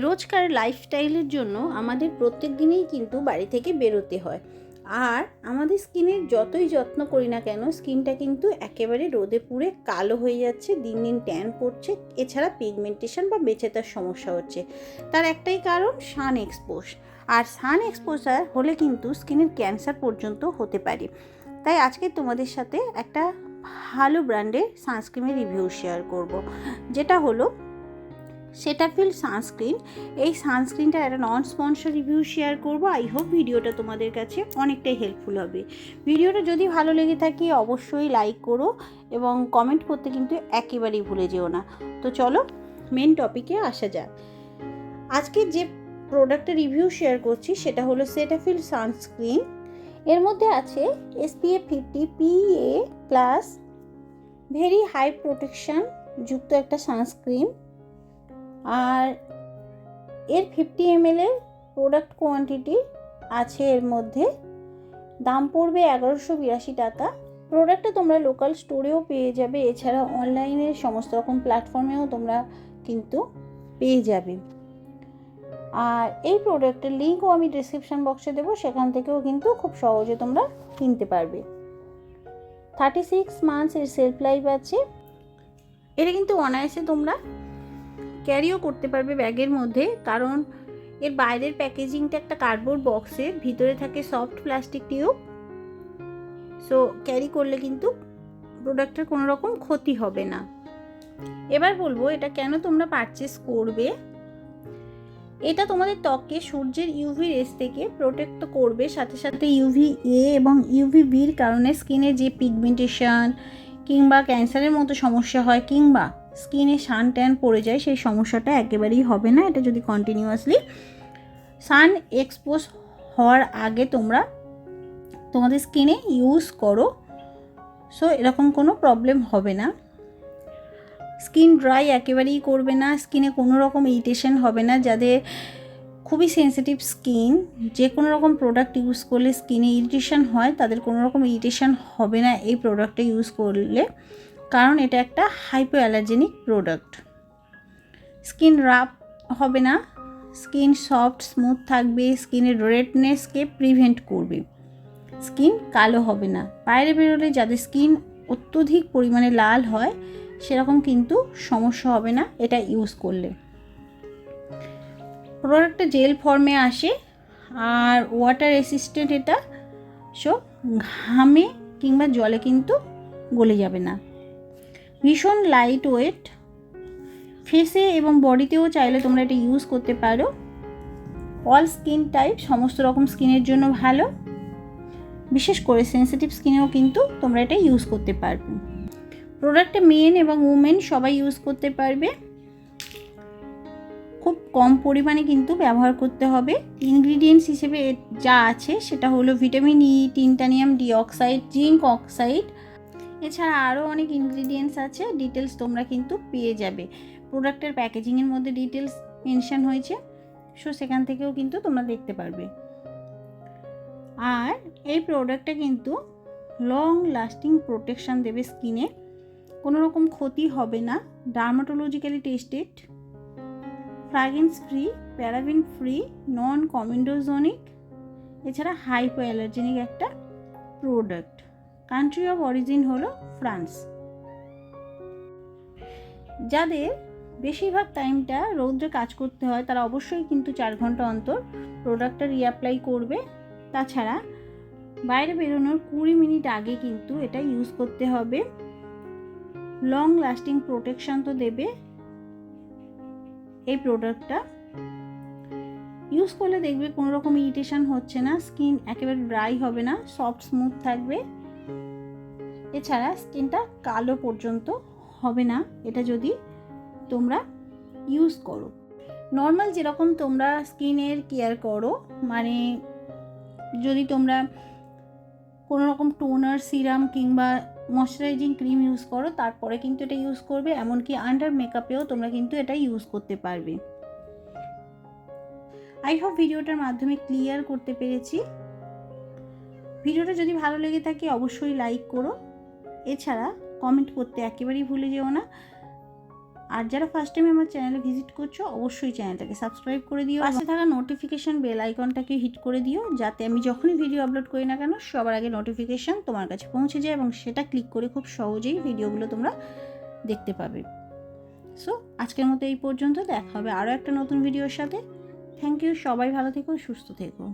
রোজকার লাইফস্টাইলের জন্য আমাদের প্রত্যেক দিনেই কিন্তু বাড়ি থেকে বেরোতে হয়। আর আমাদের স্কিনের যতই যত্ন করি না কেন স্কিনটা কিন্তু একেবারে রোদে পুড়ে কালো হয়ে যাচ্ছে, দিন দিন ট্যান পড়ছে এছাড়া পিগমেন্টেশন বা বেঁচে সমস্যা হচ্ছে। তার একটাই কারণ সান এক্সপোজ আর সান এক্সপোজার হলে কিন্তু স্কিনের ক্যান্সার পর্যন্ত হতে পারে। তাই আজকে তোমাদের সাথে একটা ভালো ব্র্যান্ডের সানস্ক্রিনের রিভিউ শেয়ার করব। যেটা হলো সেটাফিল সানস্ক্রিন এই সানস্ক্রিনটা একটা নন স্পন্সর রিভিউ শেয়ার করব। আই হোপ ভিডিওটা তোমাদের কাছে অনেকটাই হেল্পফুল হবে। ভিডিওটা যদি ভালো লেগে থাকে, অবশ্যই লাইক করো এবং কমেন্ট করতে কিন্তু একেবারেই ভুলে যেও না। তো চলো মেন টপিকে আসা যাক। আজকে যে প্রোডাক্টের রিভিউ শেয়ার করছি, সেটা হলো সেটাফিল সানস্ক্রিন এর মধ্যে আছে SPF fifty PA plus very high protection যুক্ত একটা সানস্ক্রিন আর এর ফিফটি এমএলের প্রোডাক্ট কোয়ান্টিটি আছে এর মধ্যে। দাম পড়বে এগারোশো বিরাশি টাকা। প্রোডাক্টটা তোমরা লোকাল স্টোরেও পেয়ে যাবে। এছাড়া অনলাইনে সমস্ত রকম প্ল্যাটফর্মেও তোমরা কিন্তু পেয়ে যাবে। আর এই প্রোডাক্টের লিঙ্কও আমি ডিসক্রিপশান বক্সে দেবো। সেখান থেকেও কিন্তু খুব সহজে তোমরা কিনতে পারবে। থার্টি সিক্স মান্থস এর সেলফ লাইফ আছে। এটা কিন্তু অনায়াসে তোমরা ক্যারিও করতে পারবে ব্যাগের মধ্যে, কারণ এর বাইরের প্যাকেজিংটা একটা কার্ডবোর্ড বক্সে ভিতরে থাকে soft plastic tube so carry করলে কিন্তু প্রোডাক্টের কোনো রকম ক্ষতি হবে না। এবার বলব, এটা কেন তোমরা পারচেস করবে? এটা তোমাদের ত্বককে সূর্যের ইউভি রেস থেকে প্রোটেক্ট করবে, সাথে সাথে ইউভি এ এবং ইউভি বির কারণে স্কিনে যে পিগমেন্টেশন কিংবা ক্যান্সারের মতো সমস্যা হয়, কিংবা স্কিনে সান ট্যান পড়ে যায়, সেই সমস্যাটা একেবারেই হবে না, এটা যদি কন্টিনিউয়াসলি সান এক্সপোজ হওয়ার আগে তোমরা তোমাদের স্কিনে ইউজ করো সো এরকম কোনো প্রবলেম হবে না। স্কিন ড্রাই একেবারেই করবে না, স্কিনে কোনো রকম ইরিটেশন হবে না, যাদের খুবই সেন্সিটিভ স্কিন যে কোনো রকম প্রোডাক্ট ইউজ করলে স্কিনে ইরিটেশন হয়, তাদের কোনো রকম ইরিটেশন হবে না, এই প্রোডাক্টটা ইউজ করলে। কারণ এটা একটা hypo allergenic product skin rough হবে না স্কিন সফট স্মুথ থাকবে স্কিনের রেডনেসকে প্রিভেন্ট করবে। স্কিন কালো হবে না। বাইরে বেরোলে যাদের স্কিন অত্যধিক পরিমাণে লাল হয়, সেরকম কিন্তু সমস্যা হবে না, এটা ইউজ করলে। প্রোডাক্টটা জেল ফর্মে আসে, আর ওয়াটার রেসিস্ট্যান্ট এটা সো ঘামে কিংবা জলে কিন্তু গলে যাবে না। ভীষণ লাইট ওয়েট ফেসে এবং বডিতেও চাইলে তোমরা এটা ইউজ করতে পারো। অল স্কিন টাইপ সমস্ত রকম স্কিনের জন্য ভালো। বিশেষ করে সেন্সিটিভ স্কিনেও কিন্তু তোমরা এটা ইউজ করতে পারবে। প্রোডাক্টটা মেন এবং উমেন সবাই ইউজ করতে পারবে। খুব কম পরিমাণে কিন্তু ব্যবহার করতে হবে। ইনগ্রিডিয়েন্টস হিসেবে যা আছে সেটা হলো vitamin E titanium dioxide zinc oxide এছাড়া আরও অনেক ইনগ্রিডিয়েন্টস আছে ডিটেলস তোমরা কিন্তু পেয়ে যাবে। প্রোডাক্টের প্যাকেজিংয়ের মধ্যে ডিটেলস মেনশন হয়েছে সো সেখান থেকেও কিন্তু তোমরা দেখতে পারবে। আর এই প্রোডাক্টটা কিন্তু লং লাস্টিং প্রোটেকশান দেবে স্কিনে কোনো রকম ক্ষতি হবে না। Dermatologically tested fragrance free paraben free non comedogenic এছাড়া হাইপো অ্যালার্জেনিক একটা প্রোডাক্ট কান্ট্রি অফ অরিজিন হলো ফ্রান্স যাদের বেশিরভাগ টাইমটা রৌদ্রে কাজ করতে হয়, তারা অবশ্যই কিন্তু চার ঘণ্টা অন্তর প্রোডাক্টটা রিঅ্যাপ্লাই করবে। তাছাড়া বাইরে বেরোনোর কুড়ি মিনিট আগে কিন্তু এটা ইউজ করতে হবে। লং লাস্টিং প্রোটেকশান তো দেবে এই প্রোডাক্টটা ইউজ করলে দেখবে কোনো রকম ইরিটেশন হচ্ছে না স্কিন একেবারে ড্রাই হবে না সফট স্মুথ থাকবে। এছাড়া স্কিনটা কালো পর্যন্ত হবে না। এটা যদি তোমরা ইউজ করো। নর্মাল যেরকম তোমরা স্কিনের কেয়ার করো মানে যদি তোমরা কোনো রকম টোনার সিরাম কিংবা ময়শ্চারাইজিং ক্রিম ইউজ করো, তারপরে কিন্তু এটা ইউজ করবে, এমনকি আন্ডার মেকআপেও তোমরা কিন্তু এটা ইউজ করতে পারবে। আই হোপ ভিডিওটার মাধ্যমে ক্লিয়ার করতে পেরেছি। ভিডিওটা যদি ভালো লেগে থাকে, অবশ্যই লাইক করো। এছাড়া কমেন্ট করতে একেবারেই ভুলে যেও না। আর যারা ফার্স্ট টাইম আমার চ্যানেলে ভিজিট করছ, অবশ্যই চ্যানেলটাকে সাবস্ক্রাইব করে দিও। পাশে থাকা নোটিফিকেশান বেল আইকনটাকে হিট করে দিও, যাতে আমি যখনই ভিডিও আপলোড করি না কেন, সবার আগে নোটিফিকেশান তোমার কাছে পৌঁছে যায় এবং সেটা ক্লিক করে খুব সহজেই ভিডিওগুলো তোমরা দেখতে পাবে। সো আজকের মতো এই পর্যন্ত। দেখা হবে আরও একটা নতুন ভিডিওর সাথে। থ্যাংক ইউ সবাই ভালো থেকো, সুস্থ থেকো।